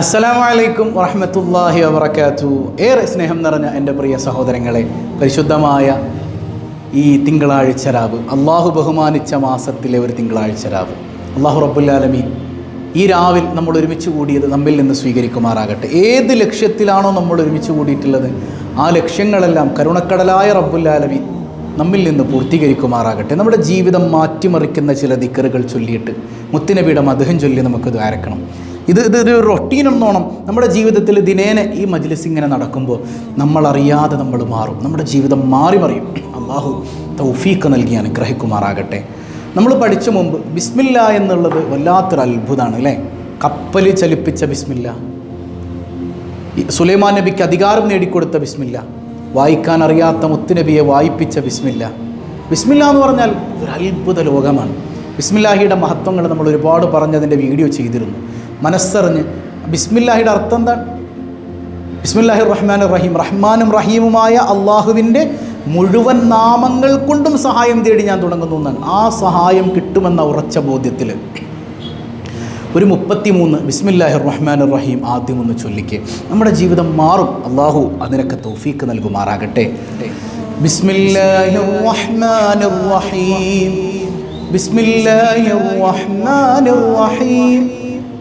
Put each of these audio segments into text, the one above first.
അസ്സലാമു അലൈക്കും വറഹമത്തല്ലാഹി വബർക്കാത്തു ഏറെ സ്നേഹം നിറഞ്ഞ എന്റെ പ്രിയ സഹോദരങ്ങളെ പരിശുദ്ധമായ ഈ തിങ്കളാഴ്ച രാവ്. അള്ളാഹു ബഹുമാനിച്ച മാസത്തിലെ ഒരു തിങ്കളാഴ്ച രാവ്. അള്ളാഹു റബ്ബുല്ലാലമീൻ ഈ രാവിൽ നമ്മൾ ഒരുമിച്ച് കൂടിയത് നമ്മിൽ നിന്ന് സ്വീകരിക്കുമാറാകട്ടെ. ഏത് ലക്ഷ്യത്തിലാണോ നമ്മൾ ഒരുമിച്ച് കൂടിയിട്ടുള്ളത് ആ ലക്ഷ്യങ്ങളെല്ലാം കരുണക്കടലായ റബ്ബുല്ലാലമീൻ നമ്മിൽ നിന്ന് പൂർത്തീകരിക്കുമാറാകട്ടെ. നമ്മുടെ ജീവിതം മാറ്റിമറിക്കുന്ന ചില ദിക്കറുകൾ ചൊല്ലിയിട്ട് മുത്തിനബിയുടെ മധുഹം ചൊല്ലി നമുക്ക് ദ്വാരക്കണം. ഇത് ഇതൊരു റൊട്ടീൻ എന്നോണം നമ്മുടെ ജീവിതത്തിൽ ദിനേന ഈ മജ്ലിസ് ഇങ്ങനെ നടക്കുമ്പോൾ നമ്മളറിയാതെ നമ്മൾ മാറും. നമ്മുടെ ജീവിതം മാറി മറിയും. അള്ളാഹു തൗഫീഖ് നൽകി അനുഗ്രഹിക്കുമാറാകട്ടെ. നമ്മൾ പഠിച്ച മുമ്പ് ബിസ്മില്ല എന്നുള്ളത് വല്ലാത്തൊരു അത്ഭുതമാണ് അല്ലേ? കപ്പൽ ചലിപ്പിച്ച ബിസ്മില്ല. സുലൈമാൻ നബിക്ക് അധികാരം നേടിക്കൊടുത്ത ബിസ്മില്ല. വായിക്കാൻ അറിയാത്ത മുത്തുനബിയെ വായിപ്പിച്ച ബിസ്മില്ല. ബിസ്മില്ല എന്ന് പറഞ്ഞാൽ ഒരു അത്ഭുത ലോകമാണ്. ബിസ്മില്ലാഹിയുടെ മഹത്വങ്ങൾ നമ്മൾ ഒരുപാട് പറഞ്ഞതിന്റെ വീഡിയോ ചെയ്തിരുന്നു. മനസ്സറിഞ്ഞ് ബിസ്മില്ലാഹിയുടെ അർത്ഥം എന്താണ്? ബിസ്മില്ലാഹി റഹ്മാൻ റഹീം റഹ്മാനും റഹീമുമായ അള്ളാഹുവിന്റെ മുഴുവൻ നാമങ്ങൾ കൊണ്ടും സഹായം തേടി ഞാൻ തുടങ്ങുന്നു എന്നാണ്. ആ സഹായം കിട്ടുമെന്ന ഉറച്ച ബോധ്യത്തിൽ. ഒരു മുപ്പത്തിമൂന്ന് ബിസ്മില്ലാഹി റഹ്മാൻ റഹീം ആദ്യം ഒന്ന് ചൊല്ലിക്ക്. നമ്മുടെ ജീവിതം മാറും. അള്ളാഹു അതിനൊക്കെ തോഫീക്ക് നൽകുമാറാകട്ടെ. ബിസ്മില്ലാഹി റഹ്മാൻ റഹീം ബിസ്മില്ലാഹി റഹ്മാൻ റഹീം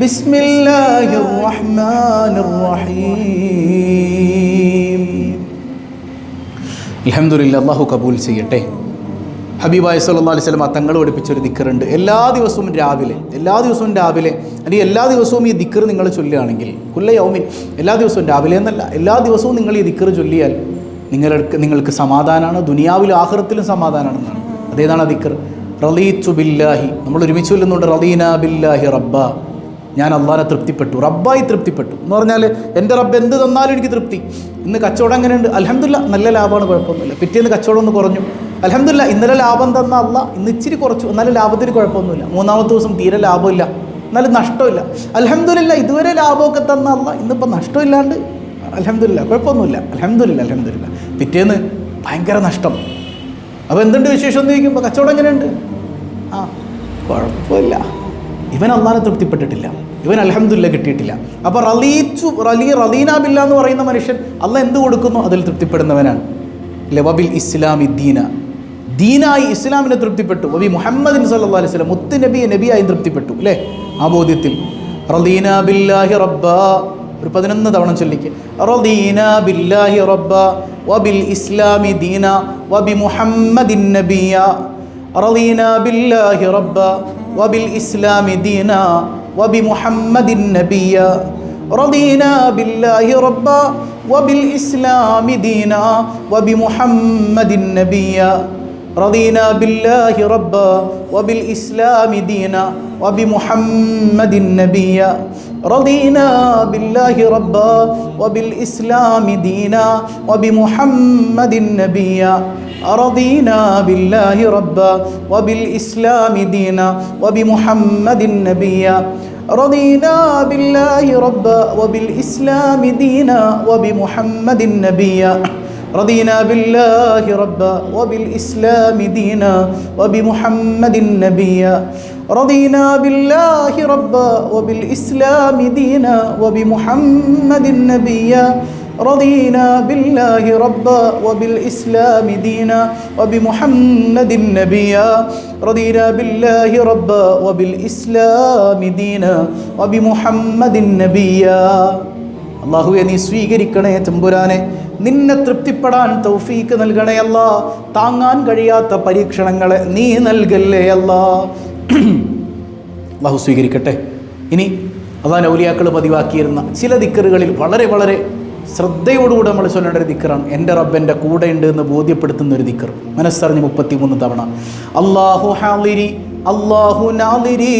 بسم الله الرحمن الرحيم الحمد لله الله قبول ചെയ്യട്ടെ ഹബീബായ സല്ലാ അലൈഹി സ്വലം തങ്ങൾ പഠിപ്പിച്ചൊരു ദിക്കറുണ്ട് എല്ലാ ദിവസവും രാവിലെ എല്ലാ ദിവസവും രാവിലെ അല്ലെങ്കിൽ എല്ലാ ദിവസവും ഈ ദിക്കർ നിങ്ങൾ ചൊല്ലുകയാണെങ്കിൽ കുല്ല യൗമിൻ എല്ലാ ദിവസവും രാവിലെ എന്നല്ല എല്ലാ ദിവസവും നിങ്ങൾ ഈ ദിക്കർ ചൊല്ലിയാൽ നിങ്ങൾക്ക് നിങ്ങൾക്ക് സമാധാനമാണ് ദുനിയാവിലും ആഹ്റത്തിലും സമാധാനമാണെന്നാണ് അതേതാണ് ആ ദിക്കർ റലീത്തു ബില്ലാഹി നമ്മൾ ഒരുമിച്ച് ചൊല്ലുന്നുണ്ട് റലീന ബില്ലാഹി റബ്ബ ഞാൻ അള്ളാനെ തൃപ്തിപ്പെട്ടു റബ്ബായി തൃപ്തിപ്പെട്ടു. എന്ന് പറഞ്ഞാൽ എന്റെ റബ്ബ് എന്ത് തന്നാലും എനിക്ക് തൃപ്തി. ഇന്ന് കച്ചവടം എങ്ങനെയുണ്ട്? അലഹമില്ല നല്ല ലാഭമാണ് കുഴപ്പമൊന്നുമില്ല. പിറ്റേന്ന് കച്ചവടം ഒന്ന് കുറഞ്ഞു. അലഹമില്ല ഇന്നലെ ലാഭം തന്ന അല്ല ഇന്ന് ഇച്ചിരി കുറച്ചു. എന്നാലും ലാഭത്തിന് കുഴപ്പമൊന്നുമില്ല. മൂന്നാമത്തെ ദിവസം തീരെ ലാഭമില്ല. എന്നാലും നഷ്ടമില്ല. അലഹമില്ല ഇതുവരെ ലാഭമൊക്കെ തന്ന അല്ല ഇന്നിപ്പോൾ നഷ്ടമില്ലാണ്ട്. അലഹമില്ല കുഴപ്പമൊന്നുമില്ല. അലഹമില്ല അലഹമില്ല പിറ്റേന്ന് ഭയങ്കര നഷ്ടം. അപ്പോൾ എന്തുണ്ട് വിശേഷം എന്ന് ചോദിക്കുമ്പോൾ കച്ചവടം എങ്ങനെയുണ്ട്? ആ കുഴപ്പമില്ല. ഇവൻ അള്ളാഹെ തൃപ്തിപ്പെട്ടിട്ടില്ല. ഇവൻ അലഹമില്ല കിട്ടിയിട്ടില്ല. അപ്പോൾ റലീച്ചു റലി റലീന ബില്ല എന്ന് പറയുന്ന മനുഷ്യൻ അല്ല എന്ത് കൊടുക്കുന്നു? അതിൽ തൃപ്തിപ്പെടുന്നവനാണ്. ലവബിൽ ഇസ്ലാമി ദീന. ദീനായി ഇസ്ലാമിനെ തൃപ്തിപ്പെട്ടു. വബി മുഹമ്മദിൻ സല്ലാ അലൈഹി മുത്ത് നബി നബിയായി തൃപ്തിപ്പെട്ടു അല്ലേ? ആ ബോധ്യത്തിൽ. റലീന ബില്ലാഹി റബ്ബ. ഒരു പതിനൊന്ന് തവണ ചൊല്ലിക്ക്. റദീന ബില്ലാഹി റബ്ബ വബിൽ ഇസ്ലാമി ദീന വബി മുഹമ്മദിൻ നബിയ. റദീന ബില്ലാഹി റബ്ബ. وبالإسلام دينا وبمحمد النبي رضينا بالله ربا وبالإسلام دينا وبمحمد النبي رضينا بالله ربا وبالإسلام دينا وبمحمد النبي رضينا بالله ربا وبالإسلام دينا وبمحمد النبي رضينا بالله ربا وبالإسلام دينا وبمحمد نبيا رضينا بالله ربا وبالإسلام دينا وبمحمد نبيا رضينا بالله ربا وبالإسلام دينا وبمحمد نبيا رضينا بالله ربا وبالإسلام دينا وبمحمد نبيا رضينا بالله ربا وبالإسلام دينا وبمحمد نبيا رضينا بالله ربا وبالإسلام دينا وبمحمد نبيا അള്ളാഹുവെ നീ സ്വീകരിക്കണേ തമ്പുരാനെ നിന്നെ തൃപ്തിപ്പെടാൻ തൗഫീക്ക് നൽകണേ അല്ല താങ്ങാൻ കഴിയാത്ത പരീക്ഷണങ്ങളെ നീ നൽകല്ലേ അല്ല അള്ളാഹു സ്വീകരിക്കട്ടെ ഇനി അതാണ് ഔലിയാക്കൾ പതിവാക്കിയിരുന്ന ചില ദിക്കറുകളിൽ വളരെ വളരെ ശ്രദ്ധയോടുകൂടെ നമ്മൾ ചൊല്ലേണ്ട ഒരു ദിക്കറാണ്. എന്റെ റബ്ബന്റെ കൂടെ ഉണ്ട് എന്ന് ബോധ്യപ്പെടുത്തുന്ന ഒരു ദിക്കർ. മനസ്സറിഞ്ഞ് മുപ്പത്തി മൂന്ന് തവണ. അള്ളാഹു ഹാലിരി അള്ളാഹു നാലിരി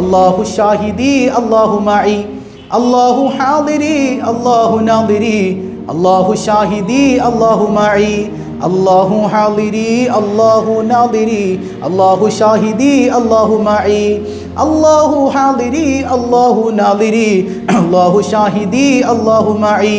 അള്ളാഹു ഷാഹിദി അള്ളാഹു മായി അള്ളാഹു ഹാദിരി അള്ളാഹു നാദിരി അള്ളാഹു ഷാഹിദി അള്ളാഹു മായി അള്ളാഹു ഹാദിരി അള്ളാഹു നാദിരി അള്ളാഹു ഷാഹിദി അള്ളാഹു മായി അള്ളാഹു ഹാദിരി അള്ളാഹു നാദിരി അള്ളാഹു ഷാഹിദി അള്ളാഹു മായി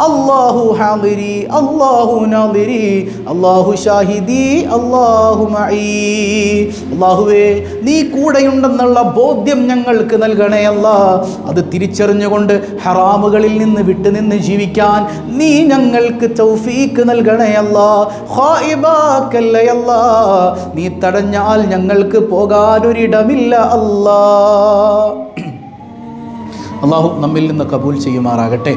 അള്ളാഹു ഹാദിരി അള്ളാഹു നാദിരി അള്ളാഹു ഷാഹിദി അള്ളാഹു മഈ. അള്ളാഹുവേ നീ കൂടെയുണ്ടെന്നുള്ള ബോധ്യം ഞങ്ങൾക്ക് നൽകണേ അല്ല. അത് തിരിച്ചറിഞ്ഞുകൊണ്ട് ഹറാമുകളിൽ നിന്ന് വിട്ടുനിന്ന് ജീവിക്കാൻ നീ ഞങ്ങൾക്ക് തൗഫീക്ക് നൽകണേ അല്ല. ഖായിബാക്കല്ലേ അല്ല. നീ തടഞ്ഞാൽ ഞങ്ങൾക്ക് പോകാനൊരിടമില്ല അല്ലാ. അള്ളാഹു നമ്മിൽ നിന്ന് കബൂൽ ചെയ്യുമാറാകട്ടെ.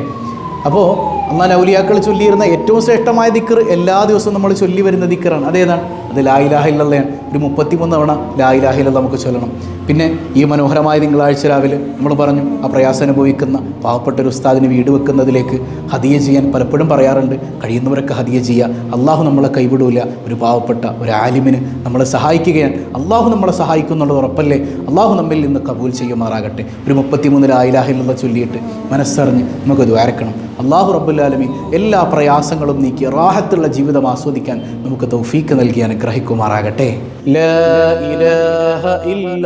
അപ്പോൾ എന്നാൽ ഔലിയാക്കൾ ചൊല്ലിയിരുന്ന ഏറ്റവും ശ്രേഷ്ഠമായ ദിക്കർ എല്ലാ ദിവസവും നമ്മൾ ചൊല്ലി വരുന്ന ദിക്കറാണ്. അതേതാണ്? അത് ലായിലാഹില്ലയാണ് ഒരു മുപ്പത്തിമൂന്ന് തവണ ലായിലാഹില്ല നമുക്ക് ചൊല്ലണം. പിന്നെ ഈ മനോഹരമായ തിങ്കളാഴ്ച രാവിലെ നമ്മൾ പറഞ്ഞു ആ പ്രയാസം അനുഭവിക്കുന്ന പാവപ്പെട്ട ഒരു ഉസ്താദിന് വീട് വെക്കുന്നതിലേക്ക് ഹദിയ ചെയ്യാൻ പലപ്പോഴും പറയാറുണ്ട്. കഴിയുന്നവരൊക്കെ ഹദിയ ചെയ്യുക അള്ളാഹു നമ്മളെ കൈവിടൂല. ഒരു പാവപ്പെട്ട ഒരു ആലിമിന് നമ്മളെ സഹായിക്കുകയാണ്. അള്ളാഹു നമ്മളെ സഹായിക്കും എന്നുള്ളത് ഉറപ്പല്ലേ? അള്ളാഹു നമ്മിൽ നിന്ന് കബൂൽ ചെയ്യുമാറാകട്ടെ. ഒരു മുപ്പത്തിമൂന്ന് ലായിലാഹില്ല ചൊല്ലിയിട്ട് മനസ്സറിഞ്ഞ് നമുക്ക് ദ്വാരക്കണം. അള്ളാഹു റബ്ബുല്ലാലമി എല്ലാ പ്രയാസങ്ങളും നീക്കി റാഹത്തുള്ള ജീവിതം ആസ്വദിക്കാൻ നമുക്ക് തൗഫീക്ക് നൽകി അനുഗ്രഹിക്കുമാറാകട്ടെ. ഇല്ല ഇല്ല ഇല്ല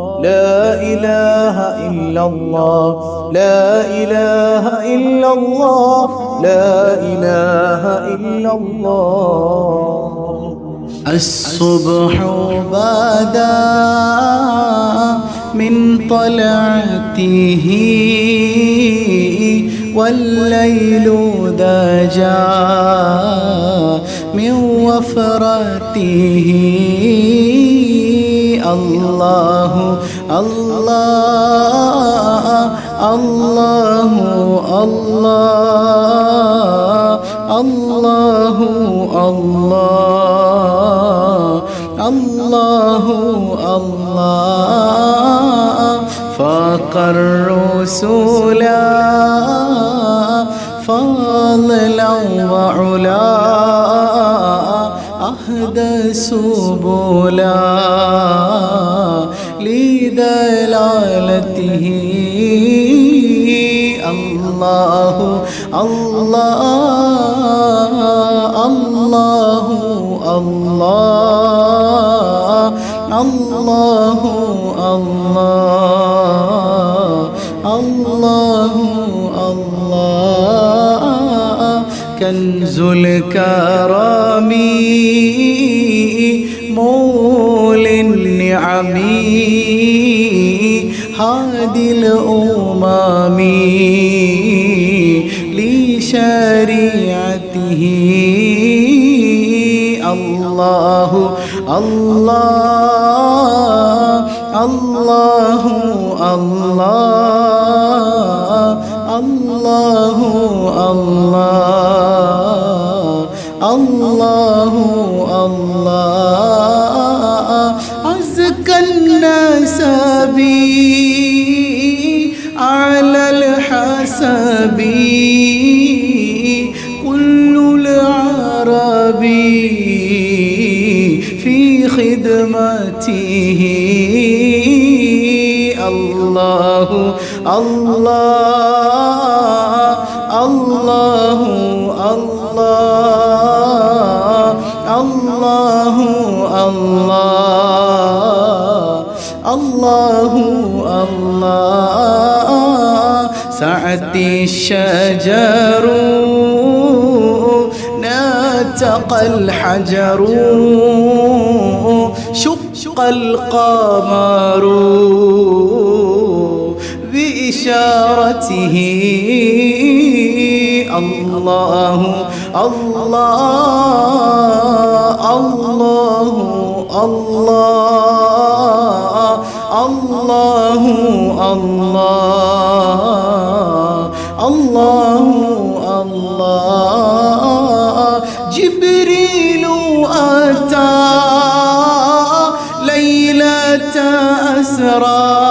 لا إله إلا الله. لا إله إلا الله. لا إله إلا الله. الصبح بدا من طلعته والليل دجا من وفرته. الله الله الله الله الله الله الله الله. فاق الرسول فضلا وعلا أهدى سبلا. لدلالته الله الله الله الله الله الله الله كنز الكرم مول النعم هادي الأمم لشريعته. الله الله الله الله. الله الله الله أزكى الناس بي على الحسب. كل العرب في خدمته. الله الله. الله الله الله الله الله الله. الشجر ناتق الحجر. شق القمر بإشارته. الله. الله. الله. الله. الله. الله جبريل أتى ليلة أسرى.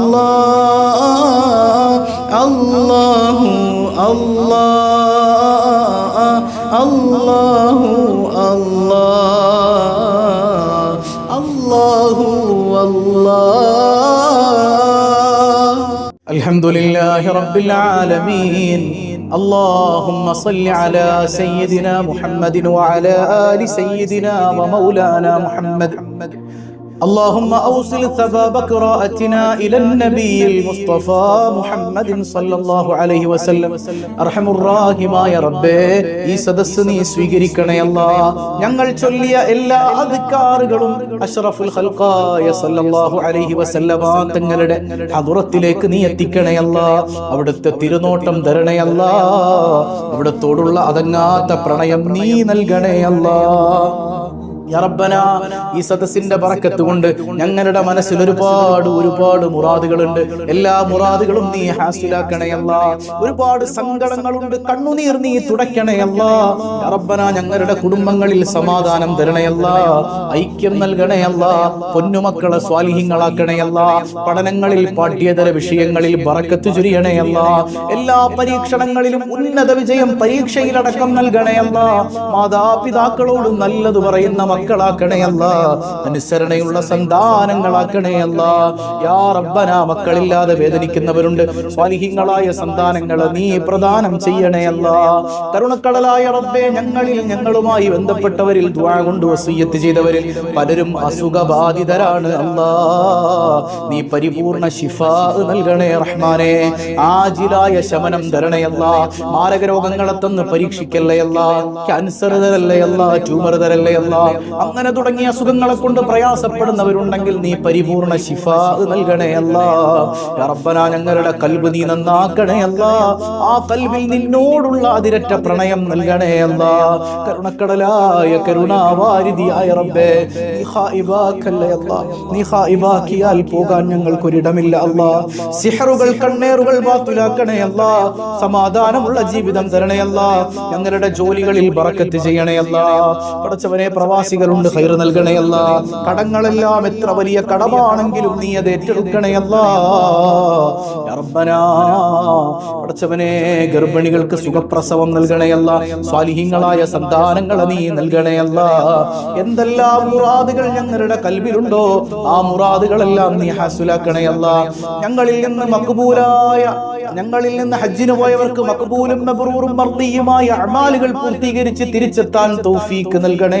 الله الله الله الله الله الله الحمد لله رب العالمين. اللهم صل على سيدنا محمد وعلى آل سيدنا ومولانا محمد. اللهم أوصل ثباب قراءتنا إلى النبي المصطفى محمد صلى الله عليه وسلم أرحم الراحمايا رب ഈ സദസ് നീ സ്വീകരിക്കണയല്ല ഞങ്ങൾ ചൊല്ലിയ എല്ലാ അധികാറുകളും അഷ്റഫുൽ ഹൽക്കായ സല്ലല്ലാഹു അലൈഹി വസല്ലമ തങ്ങളുടെ ഹദുറത്തിലേക്ക് നീ എത്തിക്കണയല്ല അവിടുത്തെ തിരുനോട്ടം തരണയല്ല അവിടത്തോടുള്ള അതങ്ങാത്ത പ്രണയം നീ നൽകണയല്ല ഈ സദസ്സിന്റെ ബറക്കത്ത് കൊണ്ട് ഞങ്ങളുടെ മനസ്സിൽ ഒരുപാട് ഒരുപാട് മുറാദുകളുണ്ട്. എല്ലാ മുറാദുകളും നീ ഹാസിലാക്കണയല്ല ഒരുപാട് സങ്കടങ്ങളുണ്ട് കണ്ണുനീർ നീ തുടയ്ക്കണയല്ല റബ്ബന ഞങ്ങളുടെ കുടുംബങ്ങളിൽ സമാധാനം തരണയല്ല ഐക്യം നൽകണയല്ല പൊന്നുമക്കളെ സ്വാലിഹ്യങ്ങളാക്കണയല്ല പഠനങ്ങളിൽ പാഠ്യേതര വിഷയങ്ങളിൽ ബറക്കത്ത് ചുരിയണയല്ല എല്ലാ പരീക്ഷണങ്ങളിലും ഉന്നത വിജയം പരീക്ഷയിലടക്കം നൽകണയല്ല മാതാപിതാക്കളോട് നല്ലത് പറയുന്ന മക്കളാക്കണയല്ല അനുസരണയുള്ള സന്താനങ്ങളാക്കണയല്ല യാ റബ്ബന മക്കളില്ലാതെ വേദനിക്കുന്നവരുണ്ട്. സ്വാലിഹിങ്ങളായ സന്താനങ്ങളെ നീ പ്രദാനം ചെയ്യണേ ചെയ്യണയല്ല കരുണക്കടലായ റബ്ബെ ഞങ്ങളിൽ ഞങ്ങളുമായി ബന്ധപ്പെട്ടവരിൽ കൊണ്ട് വസീയത്ത് ചെയ്തവരിൽ പലരും അസുഖബാധിതരാണ് അല്ലാ. നീ പരിപൂർണ ശിഫ നൽകണേ റഹ്മാനെ. ആജിലായ ശമനം തരണയല്ല മാരക രോഗങ്ങളെ തന്ന് പരീക്ഷിക്കല്ലയല്ല ക്യാൻസർ തരല്ലയല്ല ട്യൂമർ തരല്ലയല്ല അങ്ങനെ തുടങ്ങിയ അസുഖങ്ങളെ കൊണ്ട് പ്രയാസപ്പെടുന്നവരുണ്ടെങ്കിൽ നീ പരിപൂർണ ശിഫ നൽകണേ അല്ല. റബ്ബന ഞങ്ങളുടെ കൽബ് നീ നന്നാക്കണേ അല്ല. ആ കൽബിൽ നിന്നോടുള്ള അതിരറ്റ പ്രണയം നൽകണേ അല്ല. കരുണക്കടലായ കരുണാവാരിതിയായ റബ്ബേ നീ ഖായിബാക്കല്ലയല്ല നീ ഖായിബാക്കിയാൽ പോകാൻ ഞങ്ങൾക്കൊരിടമില്ല അല്ല. സിഹറുകൾ കണ്ണേറുകൾ ബാത്തുലാക്കണയല്ല സമാധാനമുള്ള ജീവിതം തരണേ അല്ല. ഞങ്ങളുടെ ജോലികളിൽ ബറക്കത്ത് ചെയ്യണേ അല്ല. പടച്ചവനെ പ്രവാസികളുണ്ട് ഹൈർ നൽകണയല്ല കടങ്ങളെല്ലാം എത്ര വലിയ കടമാണെങ്കിലും നീ അത് റബ്ബനാ പടച്ചവനെ ഗർഭിണികൾക്ക് സുഖപ്രസവം നൽകണയല്ല സ്വാലിഹ്യങ്ങളായ സന്താനങ്ങളെ നീ നൽകണയല്ല എന്തെല്ലാം മുറാദുകൾ ഞങ്ങളുടെ കൽവിലുണ്ടോ ആ മുറാദുകളെല്ലാം നീ ഹാസുലാക്കണയല്ല ഞങ്ങളിൽ നിന്ന് മക്ബൂലായ ഞങ്ങളിൽ നിന്ന് ഹജ്ജിന് പോയവർക്ക് മക്ബൂലും മബ്രൂറും മർദിയുമായ അമാലുകൾ പൂർത്തീകരിച്ച് തിരിച്ചെത്താൻ തൗഫീക്ക് നൽകണേ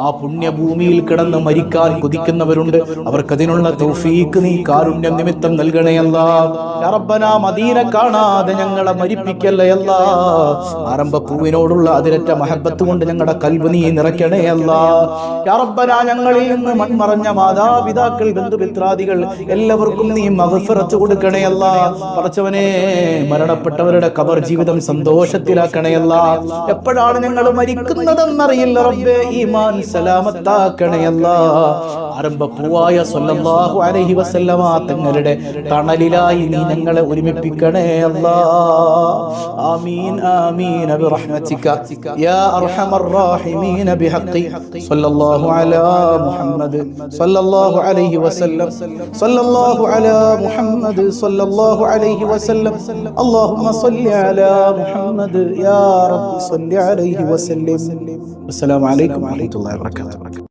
ആ പുണ്യഭൂമിയിൽ കിടന്ന് മരിക്കാൻ കൊതിക്കുന്നവരുണ്ട്. അവർക്കതിനുള്ള തൗഫീക്ക് നീ കാരുണ്യം നിമിത്തം നൽകണയല്ല റബ്ബനാ മദീന കാണാതെ ഞങ്ങളെ മരിപ്പിക്കല്ലയല്ല ആരംഭപ്പൂവിനോടുള്ള ആരംഭ പൂവിനോടുള്ള അതിരറ്റ മഹബത്ത് കൊണ്ട് ഞങ്ങളുടെ കൽവ് നീ നിറയ്ക്കണേ അല്ലാ. യാ റബ്ബനാ ഞങ്ങളിൽ നിന്ന് മൺമറഞ്ഞ മാതാപിതാക്കൾ ബന്ധുമിത്രാദികൾ എല്ലാവർക്കും നീ മഹഫിറച്ചു കൊടുക്കണയല്ല പറച്ചവനെ മരണപ്പെട്ടവരുടെ കബർ ജീവിതം സന്തോഷത്തിലാക്കണയല്ല എപ്പോഴാണ് ഞങ്ങൾ മരിക്കുന്നതെന്നറിയില്ല റബ്ബേ. ഈമാൻ സലാമത്താക്കണയല്ല ആരംഭപ്പൂവായ സല്ലല്ലാഹു അലൈഹി വസല്ലമ തങ്ങളുടെ തണലിലായി നീ ഞങ്ങളെ ഒരുമിപ്പിക്കണേ അല്ലാ ആമീൻ ആമീൻ ബിറഹ്മതിക യാ അർഹമർ റാഹിമീൻ ബിഹഖി സല്ലല്ലാഹു അലാ മുഹമ്മദ് സല്ലല്ലാഹു അലൈഹി വസല്ലം സല്ലല്ലാഹു അലാ മുഹമ്മദ് സല്ലല്ലാഹു അലൈഹി വസല്ലം اللهم صل على محمد يا رب صل عليه وسلم السلام عليكم ورحمه الله وبركاته